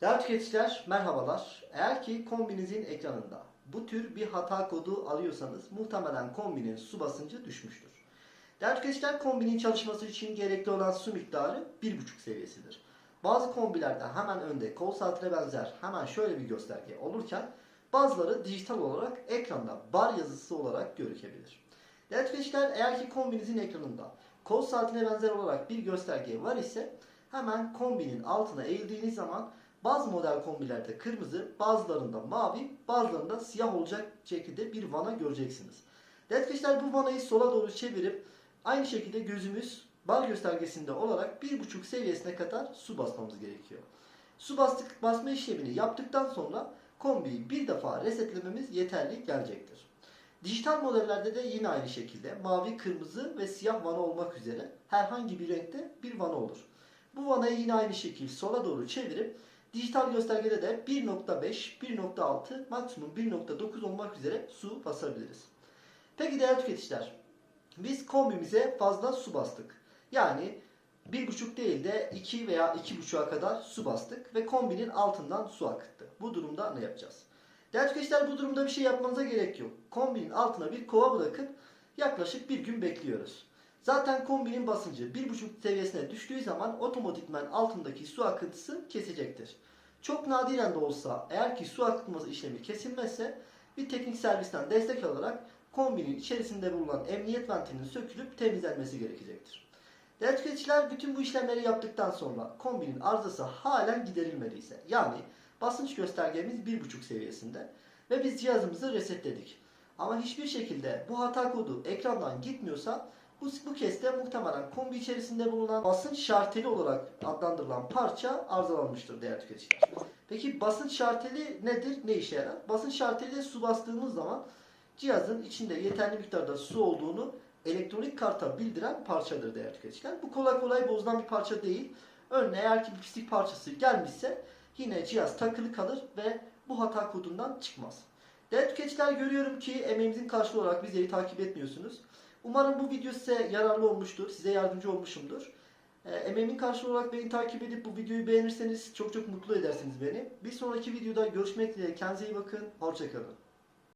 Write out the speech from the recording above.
Değerli tüketiciler merhabalar. Eğer ki kombinizin ekranında bu tür bir hata kodu alıyorsanız muhtemelen kombinin su basıncı düşmüştür. Değerli tüketiciler kombinin çalışması için gerekli olan su miktarı 1,5 seviyesidir. Bazı kombilerde hemen önde kol saatine benzer hemen şöyle bir gösterge olurken bazıları dijital olarak ekranda bar yazısı olarak görükebilir. Değerli tüketiciler eğer ki kombinizin ekranında kol saatine benzer olarak bir gösterge var ise hemen kombinin altına eğildiğiniz zaman bazı model kombilerde kırmızı, bazılarında mavi, bazılarında siyah olacak şekilde bir vana göreceksiniz. Tüketiciler bu vanayı sola doğru çevirip aynı şekilde gözümüz bar göstergesinde olarak 1.5 seviyesine kadar su basmamız gerekiyor. Su bastık, basma işlemini yaptıktan sonra kombiyi bir defa resetlememiz yeterli gelecektir. Dijital modellerde de yine aynı şekilde mavi, kırmızı ve siyah vana olmak üzere herhangi bir renkte bir vana olur. Bu vanayı yine aynı şekilde sola doğru çevirip dijital göstergede de 1.5, 1.6, maksimum 1.9 olmak üzere su basabiliriz. Peki değerli tüketiciler, biz kombimize fazla su bastık. Yani 1.5 değil de 2 veya 2.5'a kadar su bastık ve kombinin altından su akıttı. Bu durumda ne yapacağız? Değerli tüketiciler bu durumda bir şey yapmanıza gerek yok. Kombinin altına bir kova bırakıp yaklaşık bir gün bekliyoruz. Zaten kombinin basıncı 1.5 seviyesine düştüğü zaman otomatikman altındaki su akıntısı kesecektir. Çok nadiren de olsa eğer ki su akıtması işlemi kesilmezse bir teknik servisten destek alarak kombinin içerisinde bulunan emniyet ventilinin sökülüp temizlenmesi gerekecektir. Değerli tüketiciler bütün bu işlemleri yaptıktan sonra kombinin arızası halen giderilmediyse yani basınç göstergemiz 1.5 seviyesinde ve biz cihazımızı resetledik. Ama hiçbir şekilde bu hata kodu ekrandan gitmiyorsa bu, bu kez de muhtemelen kombi içerisinde bulunan basınç şarteli olarak adlandırılan parça arızalanmıştır değerli tüketiciler. Peki basınç şarteli nedir? Ne işe yarar? Basınç şarteli su bastığımız zaman cihazın içinde yeterli miktarda su olduğunu elektronik karta bildiren parçadır değerli tüketiciler. Bu kolay kolay bozulan bir parça değil. Örneğin eğer ki bir pislik parçası gelmişse yine cihaz takılı kalır ve bu hata kodundan çıkmaz. Değerli tüketiciler görüyorum ki emeğimizin karşılığı olarak bizleri takip etmiyorsunuz. Umarım bu video size yararlı olmuştur, size yardımcı olmuşumdur. E, emeğimin karşılığı olarak beni takip edip bu videoyu beğenirseniz çok çok mutlu edersiniz beni. Bir sonraki videoda görüşmek dileğiyle kendinize iyi bakın, hoşçakalın.